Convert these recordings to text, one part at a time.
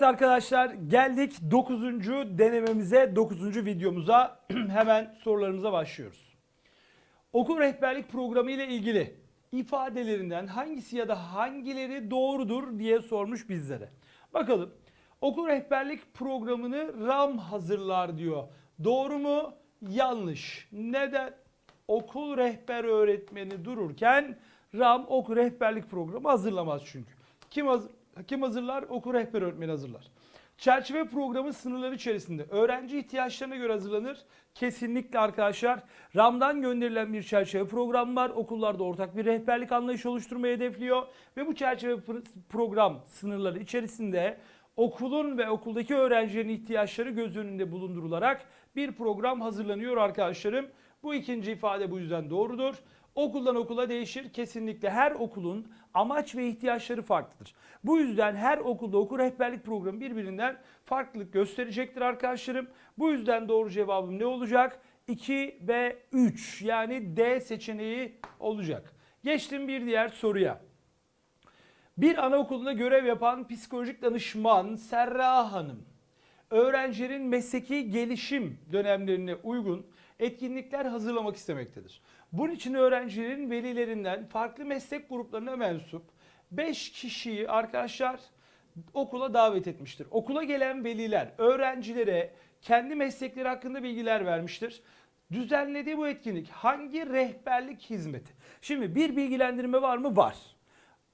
Evet arkadaşlar geldik 9. denememize, 9. videomuza. Hemen sorularımıza başlıyoruz. Okul rehberlik programı ile ilgili ifadelerinden hangisi ya da hangileri doğrudur diye sormuş bizlere. Bakalım. Okul rehberlik programını RAM hazırlar diyor. Doğru mu? Yanlış. Neden? Okul rehber öğretmeni dururken RAM okul rehberlik programı hazırlamaz çünkü. Kim hazır, kim hazırlar? Okul rehber öğretmeni hazırlar. Çerçeve programı sınırları içerisinde öğrenci ihtiyaçlarına göre hazırlanır. Kesinlikle arkadaşlar RAM'dan gönderilen bir çerçeve programı var. Okullarda ortak bir rehberlik anlayışı oluşturmayı hedefliyor. Ve bu çerçeve pr- program sınırları içerisinde okulun ve okuldaki öğrencilerin ihtiyaçları göz önünde bulundurularak bir program hazırlanıyor arkadaşlarım. Bu ikinci ifade bu yüzden doğrudur. Okuldan okula değişir. Kesinlikle her okulun amaç ve ihtiyaçları farklıdır. Bu yüzden her okulda okul rehberlik programı birbirinden farklılık gösterecektir arkadaşlarım. Bu yüzden doğru cevabım ne olacak? 2 ve 3 yani D seçeneği olacak. Geçtim bir diğer soruya. Bir anaokulunda görev yapan psikolojik danışman Serra Hanım, öğrencilerin mesleki gelişim dönemlerine uygun etkinlikler hazırlamak istemektedir. Bunun için öğrencilerin velilerinden farklı meslek gruplarına mensup 5 kişiyi arkadaşlar okula davet etmiştir. Okula gelen veliler öğrencilere kendi meslekleri hakkında bilgiler vermiştir. Düzenlediği bu etkinlik hangi rehberlik hizmeti? Şimdi bir bilgilendirme var mı? Var.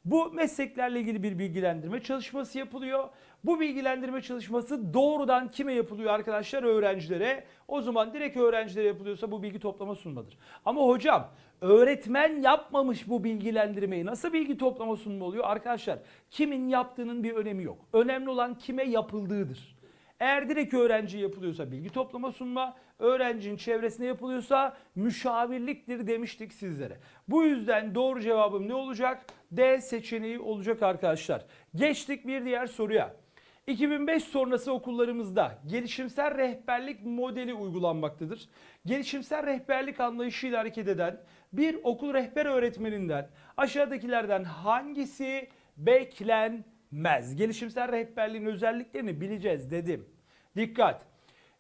Bu mesleklerle ilgili bir bilgilendirme çalışması yapılıyor. Bu bilgilendirme çalışması doğrudan kime yapılıyor arkadaşlar? Öğrencilere. O zaman direkt öğrencilere yapılıyorsa bu bilgi toplama sunmadır. Ama hocam öğretmen yapmamış bu bilgilendirmeyi nasıl bilgi toplama sunma oluyor? Arkadaşlar kimin yaptığının bir önemi yok. Önemli olan kime yapıldığıdır. Eğer direkt öğrenciye yapılıyorsa bilgi toplama sunma, öğrencinin çevresine yapılıyorsa müşavirliktir demiştik sizlere. Bu yüzden doğru cevabım ne olacak? D seçeneği olacak arkadaşlar. Geçtik bir diğer soruya. 2005 sonrası okullarımızda gelişimsel rehberlik modeli uygulanmaktadır. Gelişimsel rehberlik anlayışıyla hareket eden bir okul rehber öğretmeninden aşağıdakilerden hangisi beklenmez? Gelişimsel rehberliğin özelliklerini bileceğiz dedim. Dikkat!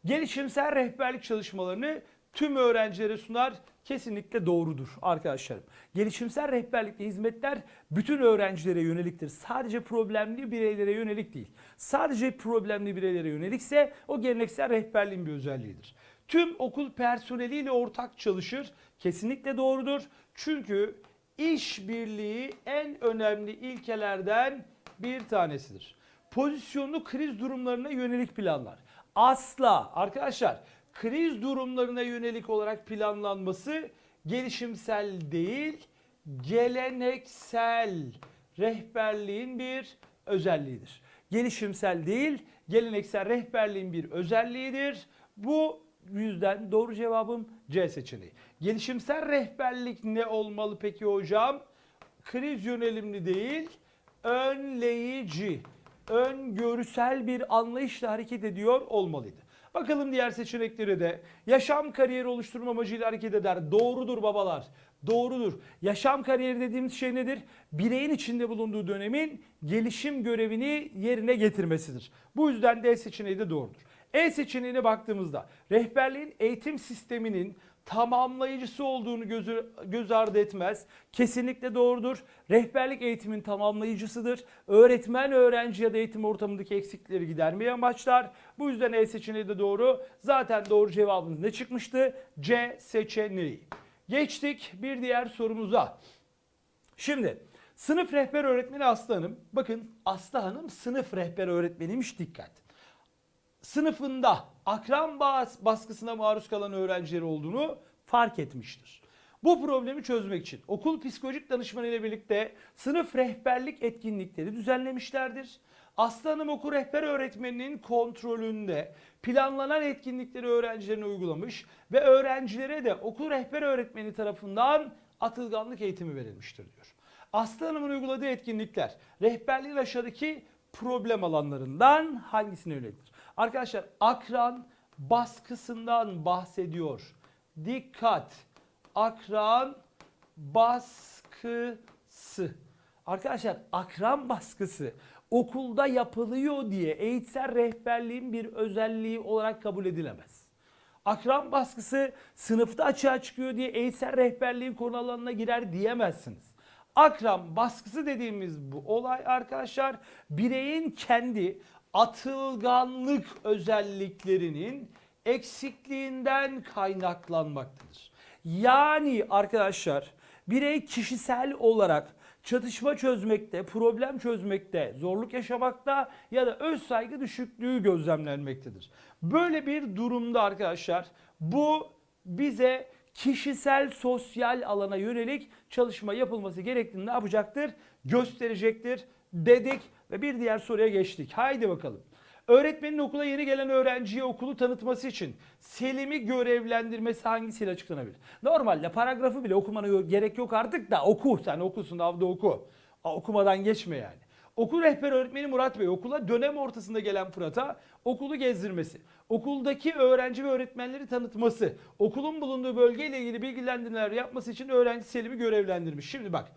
Gelişimsel rehberlik çalışmalarını tüm öğrencilere sunar. Kesinlikle doğrudur arkadaşlarım. Gelişimsel rehberlikte hizmetler bütün öğrencilere yöneliktir. Sadece problemli bireylere yönelik değil. Sadece problemli bireylere yönelikse o geleneksel rehberliğin bir özelliğidir. Tüm okul personeliyle ortak çalışır. Kesinlikle doğrudur. Çünkü işbirliği en önemli ilkelerden bir tanesidir. Pozisyonlu kriz durumlarına yönelik planlar. Asla arkadaşlar kriz durumlarına yönelik olarak planlanması gelişimsel değil, geleneksel rehberliğin bir özelliğidir. Gelişimsel değil, geleneksel rehberliğin bir özelliğidir. Bu yüzden doğru cevabım C seçeneği. Gelişimsel rehberlik ne olmalı peki hocam? Kriz yönelimli değil, önleyici, öngörüsel bir anlayışla hareket ediyor olmalıydı. Bakalım diğer seçenekleri de. Yaşam kariyeri oluşturma amacıyla hareket eder. Doğrudur babalar. Doğrudur. Yaşam kariyeri dediğimiz şey nedir? Bireyin içinde bulunduğu dönemin gelişim görevini yerine getirmesidir. Bu yüzden D seçeneği de doğrudur. E seçeneğine baktığımızda rehberliğin eğitim sisteminin tamamlayıcısı olduğunu gözü, göz ardı etmez. Kesinlikle doğrudur. Rehberlik eğitimin tamamlayıcısıdır. Öğretmen öğrenci ya da eğitim ortamındaki eksiklikleri gidermeye amaçlar. Bu yüzden E seçeneği de doğru. Zaten doğru cevabımız ne çıkmıştı? C seçeneği. Geçtik bir diğer sorumuza. Şimdi sınıf rehber öğretmeni Aslı Hanım. Bakın Aslı Hanım sınıf rehber öğretmeniymiş dikkat sınıfında akran bas- baskısına maruz kalan öğrencileri olduğunu fark etmiştir. Bu problemi çözmek için okul psikolojik danışmanı ile birlikte sınıf rehberlik etkinlikleri düzenlemişlerdir. Aslı Hanım okul rehber öğretmeninin kontrolünde planlanan etkinlikleri öğrencilerine uygulamış ve öğrencilere de okul rehber öğretmeni tarafından atılganlık eğitimi verilmiştir diyor. Aslı Hanım'ın uyguladığı etkinlikler rehberliğin aşağıdaki problem alanlarından hangisine yöneliktir? Arkadaşlar akran baskısından bahsediyor. Dikkat! Akran baskısı. Arkadaşlar akran baskısı okulda yapılıyor diye eğitsel rehberliğin bir özelliği olarak kabul edilemez. Akran baskısı sınıfta açığa çıkıyor diye eğitsel rehberliğin konu alanına girer diyemezsiniz. Akran baskısı dediğimiz bu olay arkadaşlar bireyin kendi atılganlık özelliklerinin eksikliğinden kaynaklanmaktadır. Yani arkadaşlar birey kişisel olarak çatışma çözmekte, problem çözmekte, zorluk yaşamakta ya da öz saygı düşüklüğü gözlemlenmektedir. Böyle bir durumda arkadaşlar bu bize kişisel sosyal alana yönelik çalışma yapılması gerektiğini ne yapacaktır? Gösterecektir dedik ve bir diğer soruya geçtik. Haydi bakalım. Öğretmenin okula yeni gelen öğrenciye okulu tanıtması için Selim'i görevlendirmesi hangisiyle açıklanabilir? Normalde paragrafı bile okumana gerek yok artık da oku. Sen oku sınavda oku. Aa, okumadan geçme yani. Okul rehber öğretmeni Murat Bey okula dönem ortasında gelen Fırat'a okulu gezdirmesi, okuldaki öğrenci ve öğretmenleri tanıtması, okulun bulunduğu bölgeyle ilgili bilgilendirmeler yapması için öğrenci Selim'i görevlendirmiş. Şimdi bak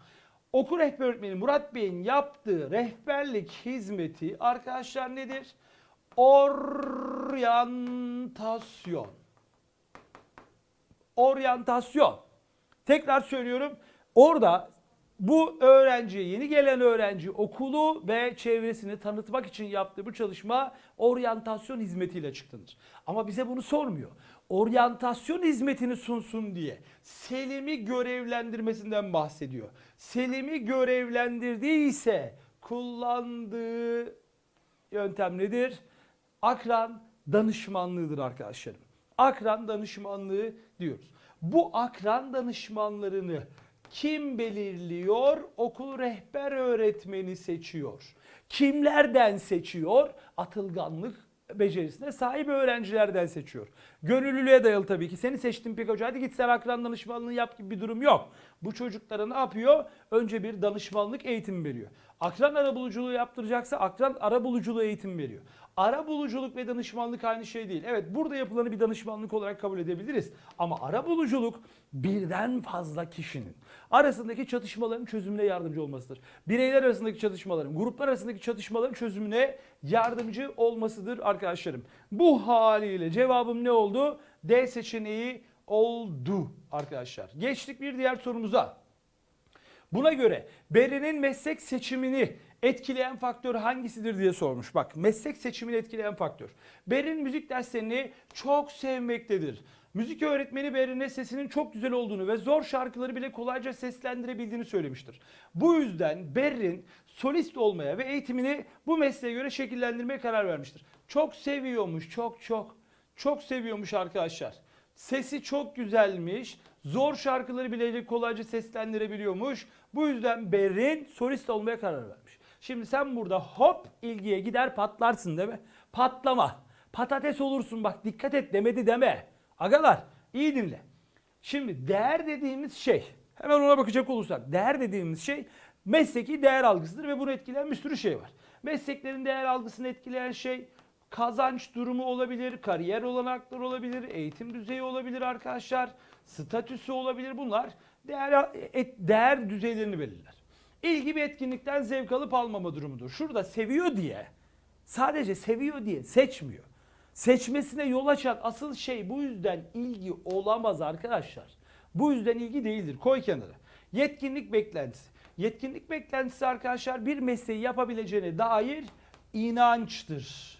okul rehber öğretmeni Murat Bey'in yaptığı rehberlik hizmeti arkadaşlar nedir? Oryantasyon. Oryantasyon. Tekrar söylüyorum. Orada bu öğrenciye, yeni gelen öğrenci okulu ve çevresini tanıtmak için yaptığı bu çalışma oryantasyon hizmetiyle açıklanır. Ama bize bunu sormuyor. Oryantasyon hizmetini sunsun diye Selim'i görevlendirmesinden bahsediyor. Selim'i görevlendirdiyse kullandığı yöntem nedir? Akran danışmanlığıdır arkadaşlarım. Akran danışmanlığı diyoruz. Bu akran danışmanlarını kim belirliyor? Okul rehber öğretmeni seçiyor. Kimlerden seçiyor? Atılganlık becerisine sahip öğrencilerden seçiyor. Gönüllülüğe dayalı tabii ki. Seni seçtim pek hoca hadi git sen akran danışmanlığı yap gibi bir durum yok. Bu çocuklara ne yapıyor? Önce bir danışmanlık eğitimi veriyor. Akran arabuluculuğu yaptıracaksa akran arabuluculuğu eğitim veriyor. Ara buluculuk ve danışmanlık aynı şey değil. Evet burada yapılanı bir danışmanlık olarak kabul edebiliriz. Ama ara buluculuk birden fazla kişinin arasındaki çatışmaların çözümüne yardımcı olmasıdır. Bireyler arasındaki çatışmaların, gruplar arasındaki çatışmaların çözümüne yardımcı olmasıdır arkadaşlarım. Bu haliyle cevabım ne oldu? D seçeneği oldu arkadaşlar. Geçtik bir diğer sorumuza. Buna göre Berrin'in meslek seçimini etkileyen faktör hangisidir diye sormuş. Bak meslek seçimini etkileyen faktör. Berrin müzik derslerini çok sevmektedir. Müzik öğretmeni Berrin'e sesinin çok güzel olduğunu ve zor şarkıları bile kolayca seslendirebildiğini söylemiştir. Bu yüzden Berrin solist olmaya ve eğitimini bu mesleğe göre şekillendirmeye karar vermiştir. Çok seviyormuş, çok çok. Çok seviyormuş arkadaşlar. Sesi çok güzelmiş. Zor şarkıları bile kolayca seslendirebiliyormuş. Bu yüzden Berrin solist olmaya karar vermiş. Şimdi sen burada hop ilgiye gider patlarsın değil mi? Patlama. Patates olursun bak dikkat et demedi deme. Agalar iyi dinle. Şimdi değer dediğimiz şey hemen ona bakacak olursak değer dediğimiz şey mesleki değer algısıdır ve bunu etkileyen bir sürü şey var. Mesleklerin değer algısını etkileyen şey kazanç durumu olabilir, kariyer olanakları olabilir, eğitim düzeyi olabilir arkadaşlar, statüsü olabilir bunlar değer, et, değer düzeylerini belirler. İlgi bir etkinlikten zevk alıp almama durumudur. Şurada seviyor diye, sadece seviyor diye seçmiyor. Seçmesine yol açan asıl şey bu yüzden ilgi olamaz arkadaşlar. Bu yüzden ilgi değildir. Koy kenara. Yetkinlik beklentisi. Yetkinlik beklentisi arkadaşlar bir mesleği yapabileceğine dair inançtır.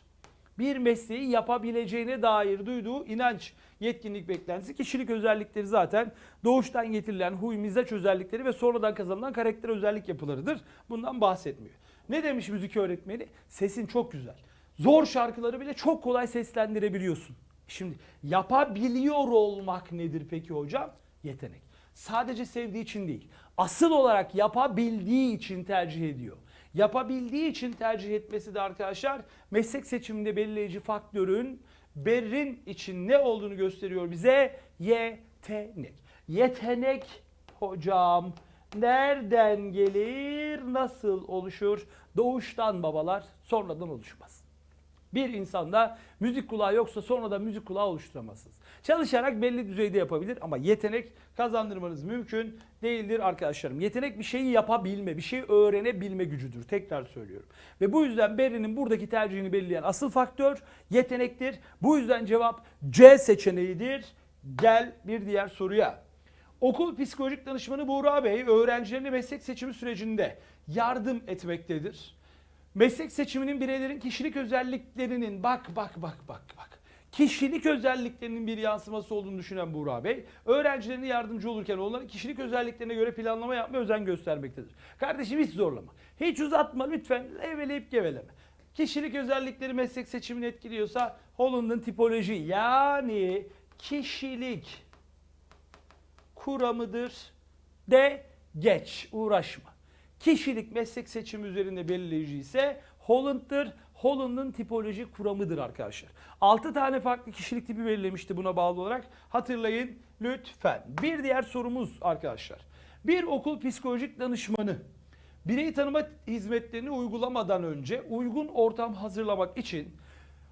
Bir mesleği yapabileceğine dair duyduğu inanç, yetkinlik beklentisi, kişilik özellikleri zaten doğuştan getirilen huy, mizaç özellikleri ve sonradan kazanılan karakter özellik yapılarıdır. Bundan bahsetmiyor. Ne demiş müzik öğretmeni? Sesin çok güzel. Zor şarkıları bile çok kolay seslendirebiliyorsun. Şimdi yapabiliyor olmak nedir peki hocam? Yetenek. Sadece sevdiği için değil. Asıl olarak yapabildiği için tercih ediyor. Yapabildiği için tercih etmesi de arkadaşlar meslek seçiminde belirleyici faktörün Berrin için ne olduğunu gösteriyor bize. Yetenek. Yetenek hocam nereden gelir, nasıl oluşur? Doğuştan babalar sonradan oluşmaz. Bir insanda müzik kulağı yoksa sonra da müzik kulağı oluşturamazsınız. Çalışarak belli düzeyde yapabilir ama yetenek kazandırmanız mümkün değildir arkadaşlarım. Yetenek bir şeyi yapabilme, bir şeyi öğrenebilme gücüdür. Tekrar söylüyorum. Ve bu yüzden Berry'nin buradaki tercihini belirleyen asıl faktör yetenektir. Bu yüzden cevap C seçeneğidir. Gel bir diğer soruya. Okul psikolojik danışmanı Buğra Bey öğrencilerine meslek seçimi sürecinde yardım etmektedir. Meslek seçiminin bireylerin kişilik özelliklerinin bak bak bak bak bak. Kişilik özelliklerinin bir yansıması olduğunu düşünen Buğra Bey, öğrencilerine yardımcı olurken onların kişilik özelliklerine göre planlama yapmaya özen göstermektedir. Kardeşim hiç zorlama. Hiç uzatma lütfen. Eveleyip geveleme. Kişilik özellikleri meslek seçimini etkiliyorsa Holland'ın tipoloji yani kişilik kuramıdır. De geç, uğraşma. Kişilik meslek seçimi üzerinde belirleyici ise Holland'dır. Holland'ın tipoloji kuramıdır arkadaşlar. 6 tane farklı kişilik tipi belirlemişti buna bağlı olarak. Hatırlayın lütfen. Bir diğer sorumuz arkadaşlar. Bir okul psikolojik danışmanı birey tanıma hizmetlerini uygulamadan önce uygun ortam hazırlamak için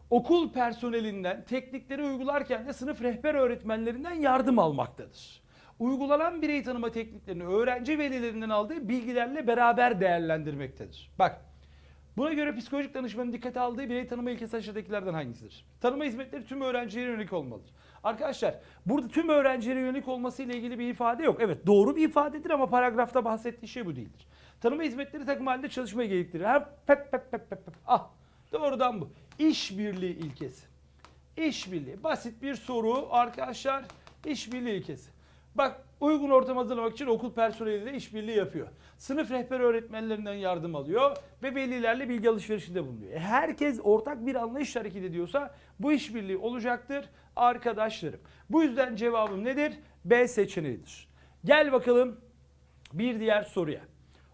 okul personelinden teknikleri uygularken de sınıf rehber öğretmenlerinden yardım almaktadır. Uygulanan birey tanıma tekniklerini öğrenci velilerinden aldığı bilgilerle beraber değerlendirmektedir. Bak Buna göre psikolojik danışmanın dikkate aldığı birey tanıma ilkesi aşağıdakilerden hangisidir? Tanıma hizmetleri tüm öğrencilere yönelik olmalıdır. Arkadaşlar burada tüm öğrencilere yönelik olması ile ilgili bir ifade yok. Evet doğru bir ifadedir ama paragrafta bahsettiği şey bu değildir. Tanıma hizmetleri takım halinde çalışmayı gerektirir. Her pep pep pep pep pep. Ah doğrudan bu. İşbirliği ilkesi. İşbirliği. Basit bir soru arkadaşlar. İşbirliği ilkesi. Bak uygun ortam hazırlamak için okul personeliyle işbirliği yapıyor. Sınıf rehber öğretmenlerinden yardım alıyor ve velilerle bilgi alışverişinde bulunuyor. E, herkes ortak bir anlayış hareket ediyorsa bu işbirliği olacaktır arkadaşlarım. Bu yüzden cevabım nedir? B seçeneğidir. Gel bakalım bir diğer soruya.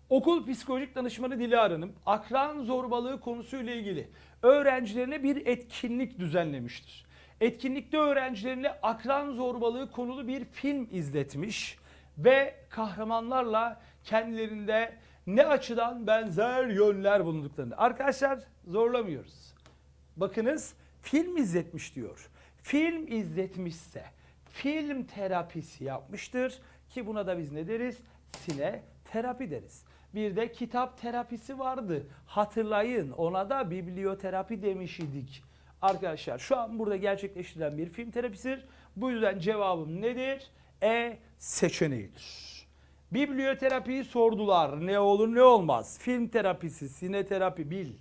Okul psikolojik danışmanı Dilara Hanım akran zorbalığı konusuyla ilgili öğrencilerine bir etkinlik düzenlemiştir. Etkinlikte öğrencilerine akran zorbalığı konulu bir film izletmiş ve kahramanlarla kendilerinde ne açıdan benzer yönler bulunduklarını. Arkadaşlar zorlamıyoruz. Bakınız film izletmiş diyor. Film izletmişse film terapisi yapmıştır ki buna da biz ne deriz? Sine terapi deriz. Bir de kitap terapisi vardı. Hatırlayın ona da biblioterapi demiş idik. Arkadaşlar şu an burada gerçekleştirilen bir film terapisidir. Bu yüzden cevabım nedir? E seçeneğidir. Biblioterapiyi sordular. Ne olur ne olmaz. Film terapisi, sine terapi bil.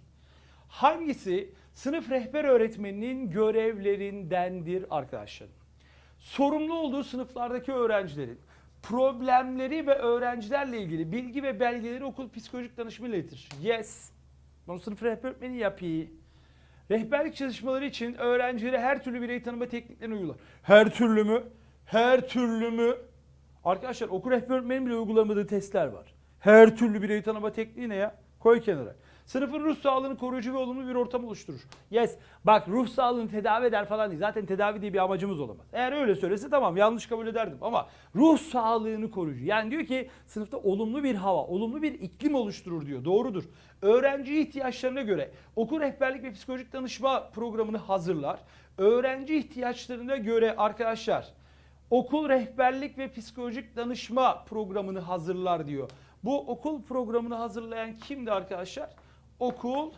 Hangisi sınıf rehber öğretmeninin görevlerindendir arkadaşlarım? Sorumlu olduğu sınıflardaki öğrencilerin problemleri ve öğrencilerle ilgili bilgi ve belgeleri okul psikolojik danışmanı iletir. Yes. Bunu sınıf rehber öğretmeni yapıyor. Rehberlik çalışmaları için öğrencilere her türlü birey tanıma tekniklerini uygular. Her türlü mü? Her türlü mü? Arkadaşlar okul rehber öğretmenin bile uygulamadığı testler var. Her türlü birey tanıma tekniği ne ya? Koy kenara. Sınıfın ruh sağlığını koruyucu ve olumlu bir ortam oluşturur. Yes. Bak ruh sağlığını tedavi eder falan değil. Zaten tedavi diye bir amacımız olamaz. Eğer öyle söylese tamam yanlış kabul ederdim. Ama ruh sağlığını koruyucu. Yani diyor ki sınıfta olumlu bir hava, olumlu bir iklim oluşturur diyor. Doğrudur. Öğrenci ihtiyaçlarına göre okul rehberlik ve psikolojik danışma programını hazırlar. Öğrenci ihtiyaçlarına göre arkadaşlar okul rehberlik ve psikolojik danışma programını hazırlar diyor. Bu okul programını hazırlayan kimdi arkadaşlar? Okul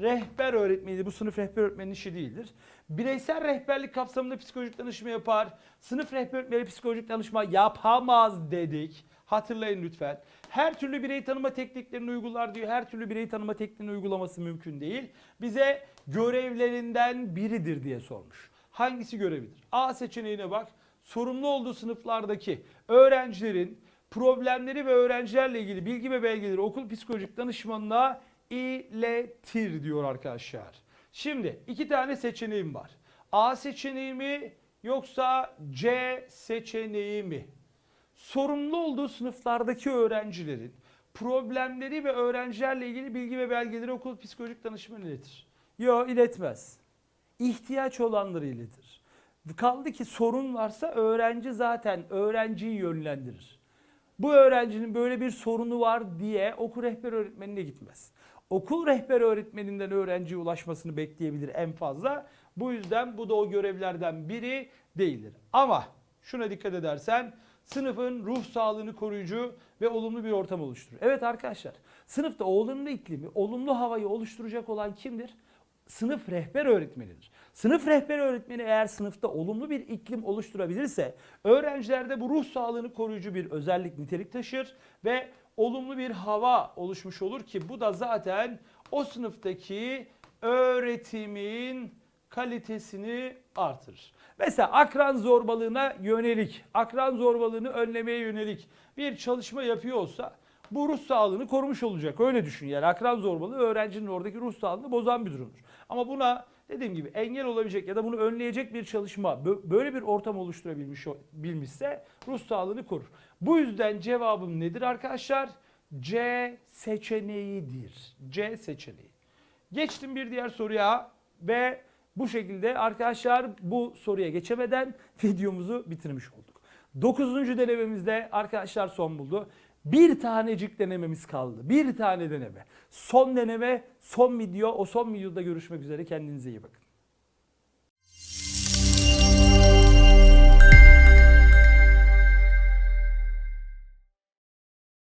rehber öğretmeni. Bu sınıf rehber öğretmenin işi değildir. Bireysel rehberlik kapsamında psikolojik danışma yapar. Sınıf rehber öğretmeni psikolojik danışma yapamaz dedik. Hatırlayın lütfen. Her türlü birey tanıma tekniklerini uygular diyor. Her türlü birey tanıma tekniğini uygulaması mümkün değil. Bize görevlerinden biridir diye sormuş. Hangisi görevidir? A seçeneğine bak. Sorumlu olduğu sınıflardaki öğrencilerin problemleri ve öğrencilerle ilgili bilgi ve belgeleri okul psikolojik danışmanına iletir diyor arkadaşlar. Şimdi iki tane seçeneğim var. A seçeneği mi yoksa C seçeneği mi? Sorumlu olduğu sınıflardaki öğrencilerin problemleri ve öğrencilerle ilgili bilgi ve belgeleri okul psikolojik danışmanı iletir. Yok iletmez. İhtiyaç olanları iletir. Kaldı ki sorun varsa öğrenci zaten öğrenciyi yönlendirir. Bu öğrencinin böyle bir sorunu var diye okul rehber öğretmenine gitmez. Okul rehber öğretmeninden öğrenciye ulaşmasını bekleyebilir en fazla. Bu yüzden bu da o görevlerden biri değildir. Ama şuna dikkat edersen sınıfın ruh sağlığını koruyucu ve olumlu bir ortam oluşturur. Evet arkadaşlar sınıfta olumlu iklimi, olumlu havayı oluşturacak olan kimdir? Sınıf rehber öğretmenidir. Sınıf rehber öğretmeni eğer sınıfta olumlu bir iklim oluşturabilirse öğrencilerde bu ruh sağlığını koruyucu bir özellik nitelik taşır ve olumlu bir hava oluşmuş olur ki bu da zaten o sınıftaki öğretimin kalitesini artırır. Mesela akran zorbalığına yönelik, akran zorbalığını önlemeye yönelik bir çalışma yapıyor olsa bu ruh sağlığını korumuş olacak. Öyle düşün yani akran zorbalığı öğrencinin oradaki ruh sağlığını bozan bir durumdur. Ama buna dediğim gibi engel olabilecek ya da bunu önleyecek bir çalışma bö- böyle bir ortam oluşturabilmiş bilmişse ruh sağlığını korur. Bu yüzden cevabım nedir arkadaşlar? C seçeneğidir. C seçeneği. Geçtim bir diğer soruya ve bu şekilde arkadaşlar bu soruya geçemeden videomuzu bitirmiş olduk. Dokuzuncu denememizde arkadaşlar son buldu. Bir tanecik denememiz kaldı. Bir tane deneme. Son deneme, son video. O son videoda görüşmek üzere. Kendinize iyi bakın.